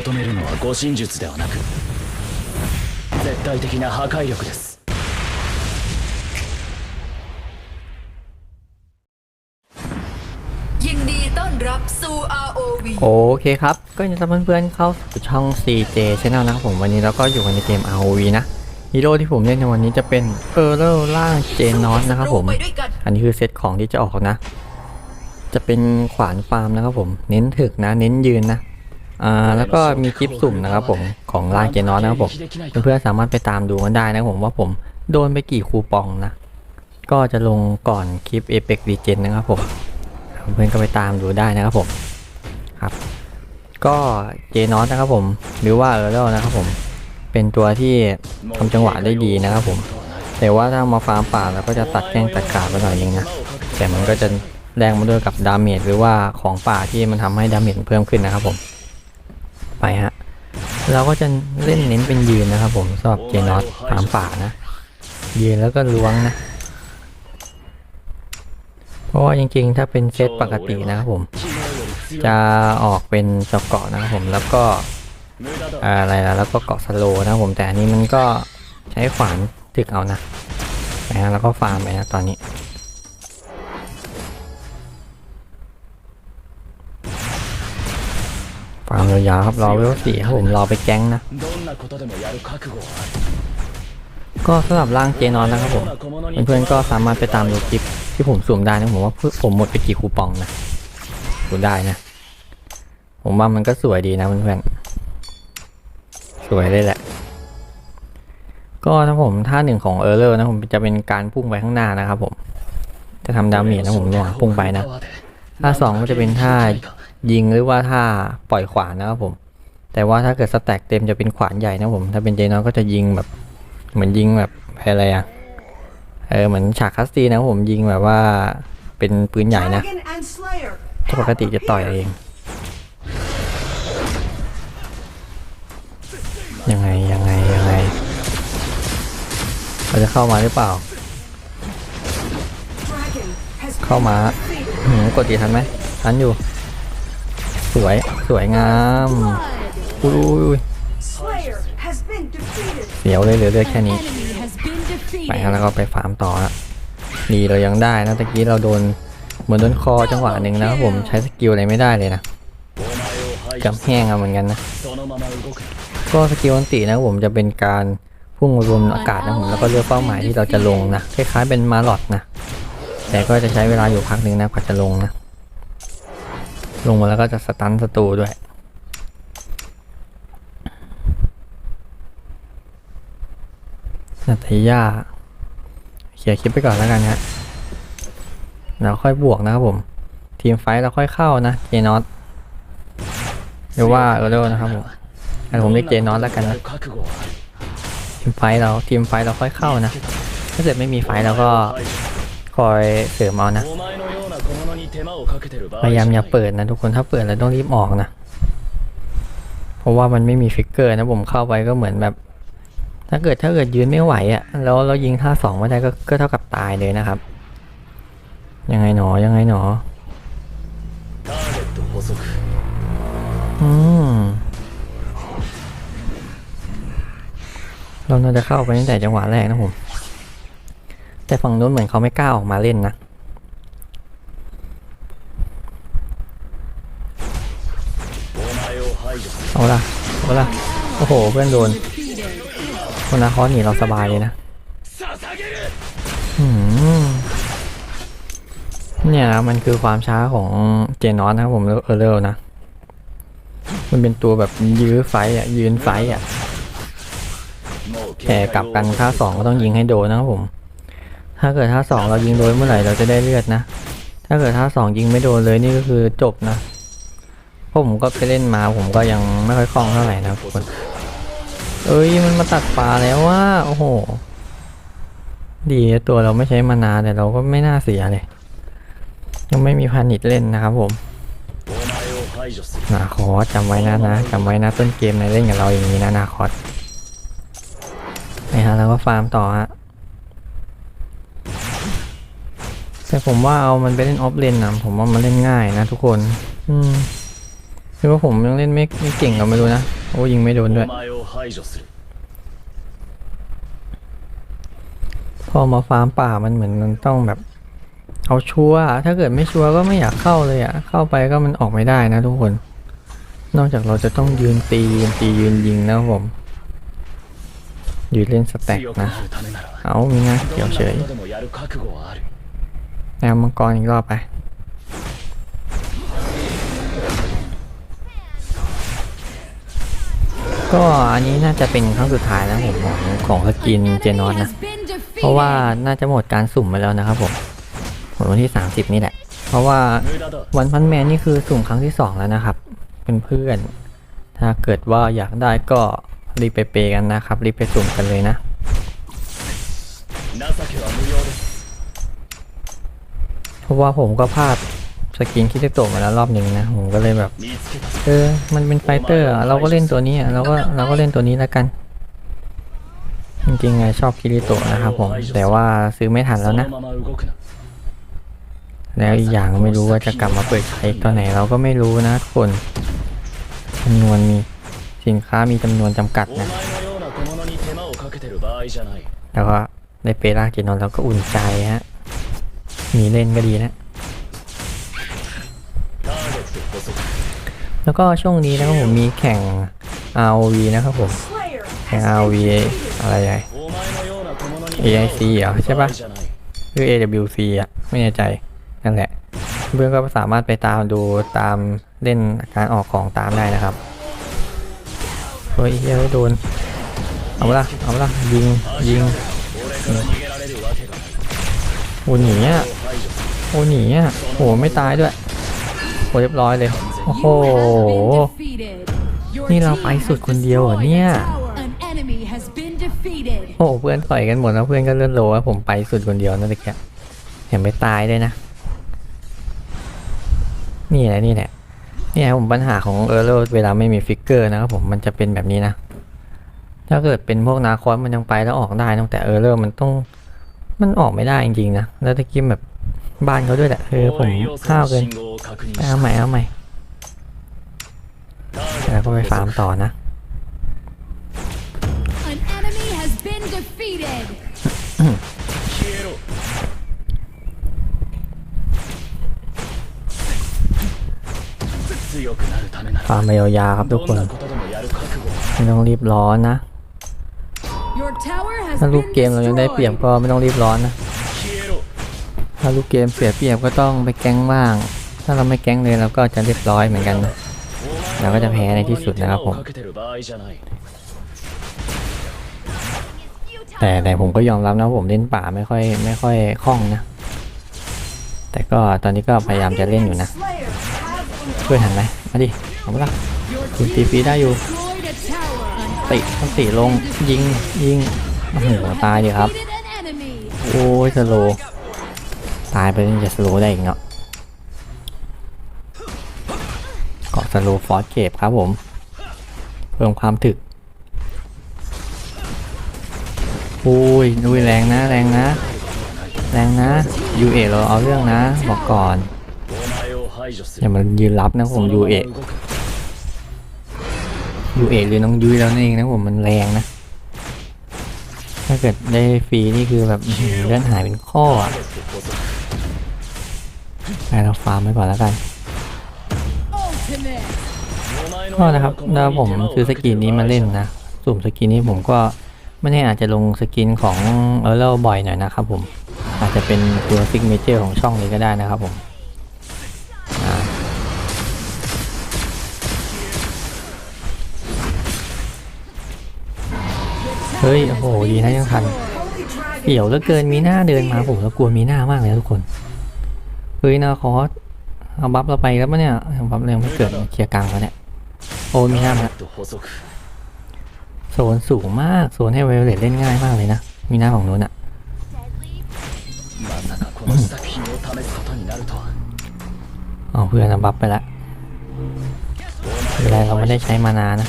俺が求めるのは護身術ではなく絶対的な破壊力です ยินดีต้อนรับสู่ ROV โอเคครับ ก็ยินดีต้อนรับเพื่อนๆเข้าสู่ช่อง CJ Channel นะครับผมวันนี้เราก็อยู่กันในเกม ROV นะฮีโร่ที่ผมเล่นในวันนี้จะเป็นเออร์เลล่างเจนนอสนะครับผม ไปด้วยกัน อันนี้คือเซตของที่จะออกนะ จะเป็นขวานฟาร์มนะครับผม เน้นถึกนะ เน้นยืนนะ อ่าแล้วก็มีคลิปสุ่มนะครับผมของลางเจนนอสนะครับผมเพื่อนๆสามารถไปตามดูกันได้นะครับผมว่าผมโดนไปกี่คูปองนะ ก็จะลงก่อนคลิป Apex r e g e n นะครับผมเพื่อนก็ไปตามดูได้นะครับผมครับก็เจนอสนะครับผมหรือว่าเออร์เรนะครับผมเป็นตัวที่ทำจังหวะได้ดีนะครับผม แต่ว่าถ้ามาฟาร์มป่าแล้วก็จะตัดแข้งตัดขาไปหน่อยนึงนะแต่มันก็จะแรงมาด้วยกับดาเมจหรือว่าของป่าที่มันทำให้ดาเมจเพิ่มขึ้นนะครับผม ไปฮะ เราก็จะเล่นเน้นเป็นยืนนะครับผมสำหรับเจนอสฟามป่านะ ยืนแล้วก็ล้วงนะ เพราะว่าจริงๆ ถ้าเป็นเซตปกตินะครับผม จะออกเป็นจอกเกาะนะครับผมแล้วก็อะไรแล่ะแล้วก็เกาะสโลนะครับผมแต่อันนี้มันก็ใช้ขวานถึกเอานะนะฮะแล้วก็ฟาร์มไปนะตอนนี้ ควาร์มยาวครับรอเวลสี่ครับผมรอไปแก๊งนะ ก็สำหรับร่างเจนอนนะครับผมเพื่อนๆก็สามารถไปตามดูคลิปที่ผมสุ่มได้นะผมว่าผมหมดไปกี่คูปองนะดูได้นะ ผมว่ามันก็สวยดีนะเพื่อนๆสวยได้แหละ ก็ถ้าผมท่าหนึ่งของเออร์เลอร์นะผมจะเป็นการพุ่งไปข้างหน้านะครับผมจะทำดาเมจนะผมระหว่างพุ่งไปนะท่าสองก็จะเป็นท่า ยิงหรือว่าท่าปล่อยขวานนะครับผม แต่ว่าถ้าเกิดสแต็กเต็มจะเป็นขวานใหญ่นะผม ถ้าเป็นเจนอนก็จะยิงแบบ เหมือนยิงแบบอะไรอะเออเหมือนฉากคัสซีนนะผมยิงแบบว่าเป็นปืนใหญ่นะถ้าปกติจะต่อยเอง ยังไงยังไงยังไงเราจะเข้ามาหรือเปล่า เข้ามาหืมกดดีทันไหมทันอยู่ สวย สวยงามอุ้ยเดี๋ยวเลยเหลือแค่นี้ ไปแล้วก็ไปฟาร์มต่อนะดีเรายังได้นะตะกี้เราโดนเหมือนโดนคอจังหวะหนึ่งแล้วผมใช้สกิลอะไรไม่ได้เลยนะจำแห้งเหมือนกันนะ ก็สกิลอันตินะผมจะเป็นการพุ่งรวมอากาศนะผมแล้วก็เลือกเป้าหมายที่เราจะลงนะคล้ายๆเป็นมาลอดนะ แต่ก็จะใช้เวลาอยู่พักหนึ่งนะกว่าจะลงนะ ลงมาแล้วก็จะสตันศัตรูด้วยนาตยาเขียคลิปไปก่อนแล้วกันฮะเราค่อยบวกนะครับผม ทีมไฟเราค่อยเข้านะเจนอตหรือว่าเออโดนะครับผมแต่ผมเรียกเจนอตแล้วกันนะทีมไฟเราทีมไฟเราค่อยเข้านะ ถ้าเกิดไม่มีไฟเราก็คอยเสริมเอานะ พยายามอย่าเปิดนะทุกคนถ้าเปิดแล้วต้องรีบออกนะ เพราะว่ามันไม่มีฟิกเกอร์นะผมเข้าไปก็เหมือนแบบ ถ้าเกิดถ้าเกิดยืนไม่ไหวอะ่ะแล้วเรายิงท่าสองไม่ได้ก็ก็เท่ากับตายเลยนะครับ ยังไงหนอยังไงหนออืมเราน่าจะเข้าไปตั้งแต่จังหวะแรกนะผมแต่ฝั่งนู้นเหมือนเขาไม่กล้าออกมาเล่นนะ เอาละเอาละโอ้โห เพื่อนโดนคนนะขาหนีเราสบายเลยนะเนี่ยนะมันคือความช้าของเจนนอสนะผมเออเร็นะ มันเป็นตัวแบบยื้อไฟอะ ยืนไฟอะแต่กลับกันท่าสองก็ต้องยิงให้โดนนะครับผม ถ้าเกิดท่าสองเรายิงโดนเมื่อไหร่เราจะได้เลือดนะ ถ้าเกิดท่าสองยิงไม่โดนเลยนี่ก็คือจบนะ พราะผมก็ไปเล่นมาผมก็ยังไม่ค่อยคล่องเท่าไหร่นะทุกคนเอ้ยมันมาตัดป่าแล้วว่าโอ้โห ดีตัวเราไม่ใช้มานาแต่เราก็ไม่น่าเสียเลย ยังไม่มีพานิชเล่นนะครับผมนาคอสจำไว้นะนะจำไว้นะต้นเกมในเล่นกับเราอย่างนี้นะนาคอสนะฮะแล้วก็ฟาร์มต่อฮะแต่ผมว่าเอามันไปเล่นออฟเลนนะผมว่ามันเล่นง่ายนะทุกคน อืม คือว่าผมยังเล่นไม่ไม่เก่งก็ไม่รู้นะ โอ้ยิงไม่โดนด้วย พอมาฟาร์มป่ามันเหมือนมันต้องแบบ เอาชัวร์ถ้าเกิดไม่ชัวร์ก็ไม่อยากเข้าเลยอะเข้าไปก็มันออกไม่ได้นะทุกคน นอกจากเราจะต้องยืนตียืนตียืนยิงนะผมยืนเล่นสแต็กนะ เอามีงานเดี๋ยวเฉยแนวมังกรอีกรอบไป ก็อันนี้น่าจะเป็นครั้งสุดท้ายแล้วผมของของสกินเจนอสนะ เพราะว่าน่าจะหมดการสุ่มไปแล้วนะครับผมผลวันที่ 30 นี่แหละ เพราะว่าวันพันแมนนี่คือสุ่มครั้งที่ 2 แล้วนะครับ เป็นเพื่อน ถ้าเกิดว่าอยากได้ก็รีบไปเปกันนะครับ รีบไปสุ่มกันเลยนะเพราะว่าผมก็พลาด กินคิดโตมาแล้วรอบหนึ่งนะผมก็เลยแบบเออมันเป็นไฟเตอร์เราก็เล่นตัวนี้เราก็เราก็เล่นตัวนี้แล้วกัน จริงๆไงชอบคิริโตะนะครับผม แต่ว่าซื้อไม่ทันแล้วนะ แล้วอีกอย่างไม่รู้ว่าจะกลับมาเปิดใช้ตอนไหนเราก็ไม่รู้นะทุกคนจำนวนมีสินค้ามีจำนวนจำกัดนะแล้วก็ได้เปร่ากินนอนเราก็อุ่นใจฮะมีเล่นก็ดีนะ แล้วก็ช่วงนี้นะครับผมมีแข่ง ROV นะครับผมแข่ง ROV อะไรไง AIC เหรอใช่ปะหรือ AWC อะไม่แน่ใจนั่นแหละ เพื่อนก็สามารถไปตามดูตามเล่นการออกของตามได้นะครับเฮ้ยเยอะโดน เอาละเอาละยิงยิงโอ้หนีอะโอ้หนีอะโอ้ไม่ตายด้วยโอ้เรียบร้อยเลย โอ้โห นี่เราไปสุดคนเดียวเหรอเนี่ย โอ้เพื่อนต่อยกันหมดแล้วเพื่อนก็เลื่อนโลว่าผมไปสุดคนเดียวนั่นแหละแกเห็นไม่ตายด้วยนะ นี่แหละนี่แหละนี่ผมปัญหาของเออร์โรเวลาไม่มีฟิกเกอร์นะครับผมมันจะเป็นแบบนี้นะ ถ้าเกิดเป็นพวกนาคอนมันยังไปแล้วออกได้ตั้งแต่เออร์โรมันต้องมันออกไม่ได้จริงๆนะ แล้วตะกี้แบบบ้านเขาด้วยแหละเออผมข้าวเกินเอาใหม่เอาใหม่ แล้วก็ไปฟาร์มต่อนะฟาร์มไปยาวๆครับทุกคน ไม่ต้องรีบร้อนนะถ้าลูปกเกมเรายังได้เปรียบก็ไม่ต้องรีบร้อนนะ ถ้าลูกเกมเสียเปรียบก็ต้องไปแก๊งบ้าง ถ้าเราไม่แก๊งเลยเราก็จะเรียบร้อยเหมือนกันนะ เราก็จะแพ้ในที่สุดนะครับผม แต่แต่ผมก็ยอมรับนะผมเล่นป่าไม่ค่อยไม่ค่อยคล่องนะ แต่ก็ตอนนี้ก็พยายามจะเล่นอยู่นะ ช่วยหันไหมมาดิผมาไปละคุณตีฟีได้อยู่ติต้องติลงยิงยิงโอ้โหตายอยู่ครับ โอ้ยสโลตายไปจะสโลได้อีกเนาะ สโลฟอร์เก็บครับผม เพิ่มความถึกโอ้ยดุยแรงนะแรงนะ แรงนะยูเอเราเอาเรื่องนะ บอกก่อนอย่ามันยืนรับนะผมยูเอยูเอหรือน้องยุ้ยแล้วนั่นเองนะผมมันแรงนะ ถ้าเกิดได้ฟรีนี่คือแบบเลื่อนหายเป็นข้ออะไปเราฟาร์มไปก่อนแล้วกัน ก็นะครับแล้วผมซื้อสกินนี้มาเล่นนะสุ่มสกินนี้ผมก็ไม่แน่อาจจะลงสกินของเออร์เลบ่อยหน่อยนะครับผมอาจจะเป็นตัวซิกเมเจอร์ของช่องนี้ก็ได้นะครับผมเฮ้ยโอ้โหดีนะยังทันเหี่ยวแล้วเกินมีหน้าเดินมาผมแล้วกลัวมีหน้ามากเลยทุกคนเฮ้ยนะคอส เอาบัฟเราไปแล้วปะเนี่ยบัฟเร็วไม่เกิดเคลียร์กลางแล้วเนี่ยโอ้มีห้ามฮะโซนสูงมากโซนให้เวลเลตเล่นง่ายมากเลยนะ มีหน้าของนู้นอะเอาเพื่อนเอาบัฟไปละเวลาเราไม่ได้ใช้มานานนะ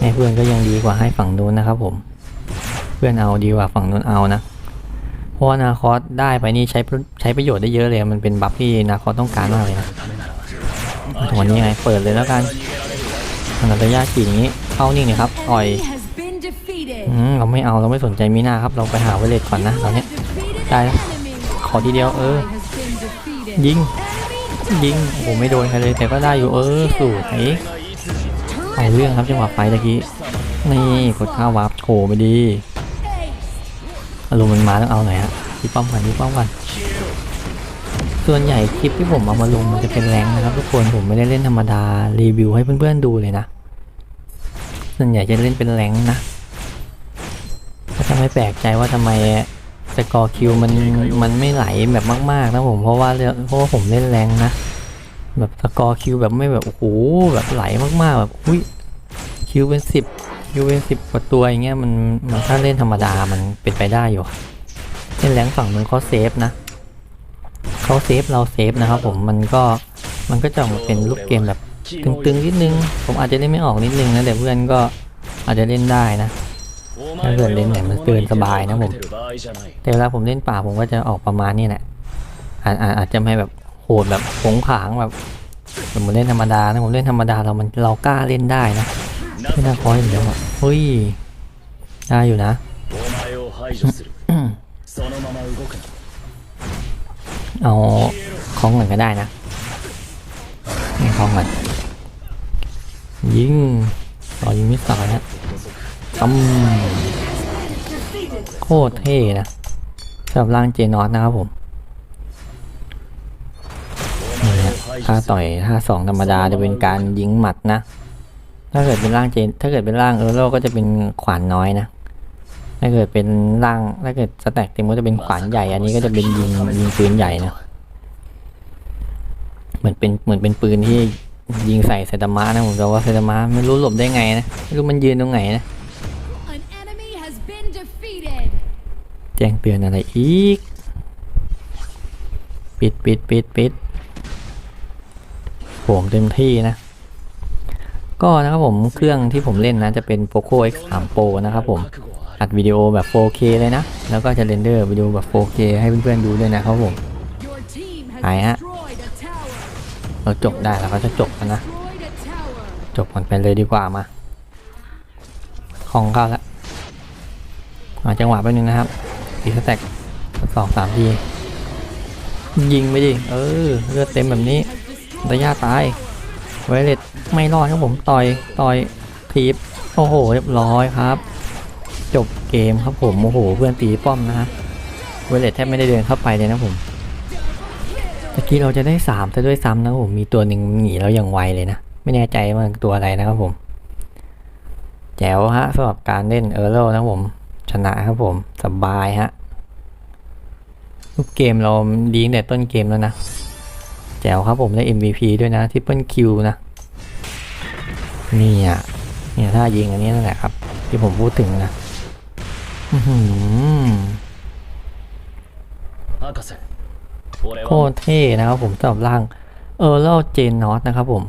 ให้เพื่อนก็ยังดีกว่าให้ฝั่งนู้นนะครับผม เพื่อนเอาดีกว่าฝั่งนู้นเอานะ เพราะนาคอสได้ไปนี่ใช้ใช้ประโยชน์ได้เยอะเลย มันเป็นบัฟที่นาคอสต้องการมากเลยนะถึงวันนี้ไงเปิดเลยแล้วกันขนาดระยะกี่นี้เข้านิ่งเลยครับอ่อยอืมเราไม่เอาเราไม่สนใจมีนาครับ เราไปหาไวเลตก่อนนะตอนนี้ได้แล้วขอทีเดียวเออ ยิง ยิงโอ้ไม่โดนใครเลยแต่ก็ได้อยู่เออสูตรไอ้เอาเรื่องครับจังหวะไปตะกี้นี่กดข้าววาร์ปโขไปดี อารมณ์มันมาต้องเอาหน่อยฮะที่ป้อมกันที่ป้อมกันส่วนใหญ่คลิปที่ผมเอามาลงมันจะเป็นแรงนะครับทุกคนผมไม่ได้เล่นธรรมดารีวิวให้เพื่อนๆดูเลยนะส่วนใหญ่จะเล่นเป็นแรงนะก็จะไม่แปลกใจว่าทำไมสกอร์คิวมันมันไม่ไหลแบบมากๆนะผมเพราะว่าเพราะว่าผมเล่นแรงนะแบบสกอร์คิวแบบไม่แบบโอ้โหแบบไหลมากๆแบบอุ้ยคิวเป็นสิบ คิวเป็นสิบกว่าตัวอย่างเงี้ยมันมันถ้าเล่นธรรมดามันเป็นไปได้อยู่เล่นแรงฝั่งนึงเขาเซฟนะเขาเซฟเราเซฟนะครับผมมันก็มันก็จะออกมาเป็นลูกเกมแบบตึงๆนิดนึง ผมอาจจะเล่นไม่ออกนิดนึงนะแต่เพื่อนก็อาจจะเล่นได้นะถ้าเกิดเล่นเนี่ยมันเกินสบายนะผมแต่เวลาผมเล่นป่าผมก็จะออกประมาณนี้แหละอาจอาจอาจจะไม่แบบโหดแบบผงผางแบบเหมือนเล่นธรรมดานะผมเล่นธรรมดาเรามันเรากล้าเล่นได้นะ ไม่น่าคอยอย่เดียวอะเฮ้ยได้อยู่นะเอาของเหมือนก็ได้นะนี่ของเหมือนยิงต่อยิงมิสไซล์นะตั้มโคตรเท่นะสำหรับร่างเจนอสนะครับผมนี่ฮะถ้าต่อยถ้าสองธรรมดาจะเป็นการยิงหมัดนะ ถ้าเกิดเป็นร่างเจน ถ้าเกิดเป็นร่างเออโลก็จะเป็นขวานน้อยนะ ถ้าเกิดเป็นร่าง ถ้าเกิดสแต็กเต็มก็จะเป็นขวานใหญ่ อันนี้ก็จะเป็นยิงยิงปืนใหญ่นะ เหมือนเป็นเหมือนเป็นปืนที่ยิงใส่ไซตามะนะผมจะว่าไซตามะไม่รู้หลบได้ไงนะ ไม่รู้มันยืนตรงไหนนะ An enemy has been defeated. แจ้งเตือนอะไรอีก ปิดปิดปิดปิดผมเต็มที่นะ ก็นะครับผมเครื่องที่ผมเล่นนะจะเป็น Poco X3 Pro นะครับผมอัดวิดีโอแบบ 4K เลยนะ แล้วก็จะเรนเดอร์วิดีโอแบบ 4K ให้เพื่อนๆดูด้วยนะครับผม Your team has Ai á? destroyed a tower. เราจบได้แล้วก็จะจบกันนะ จบกันไปเลยดีกว่ามา ของเข้าแล้วมาจังหวะแป๊บนึงนะครับอีสแต็กสองสามทียิงไปดิ เออ เลือดเต็มแบบนี้ระยะตาย ไวเลตไม่รอดครับผมต่อยต่อยทีบโอ้โหเรียบร้อยครับ จบเกมครับผมโอ้โหเพื่อนตีป้อมนะฮะไวเลตแทบไม่ได้เดินเข้าไปเลยนะผมตะกี้เราจะได้สามซะด้วยซ้ำนะผมมีตัวหนึ่งหนีเราอย่างไวเลยนะ ไม่แน่ใจว่าตัวอะไรนะครับผม แจ๋วฮะสำหรับการเล่นเออร์โลนะผม ชนะครับผมสบายฮะรูปเกมเราดีงแต่ต้นเกมแล้วนะ แจ๋วครับผมได้ MVP ด้วยนะทิปเปิลคิวนะนี่อะเนี่ยถ้ายิงอันนี้นั่นแหละครับ ที่ผมพูดถึงนะโคตรเท่นะครับผมสำหรับร่างเออร์เลเจนนอตนะครับผม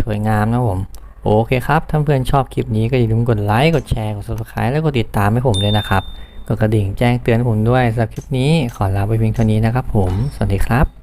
สวยงามนะผม โอเคครับ ถ้าเพื่อนชอบคลิปนี้ก็อย่าลืมกดไลค์ กดแชร์ กด subscribe แล้วกดติดตามให้ผมด้วยนะครับกดกระดิ่งแจ้งเตือนผมด้วยสำหรับคลิปนี้ขอลาไปเพียงเท่านี้นะครับผม สวัสดีครับ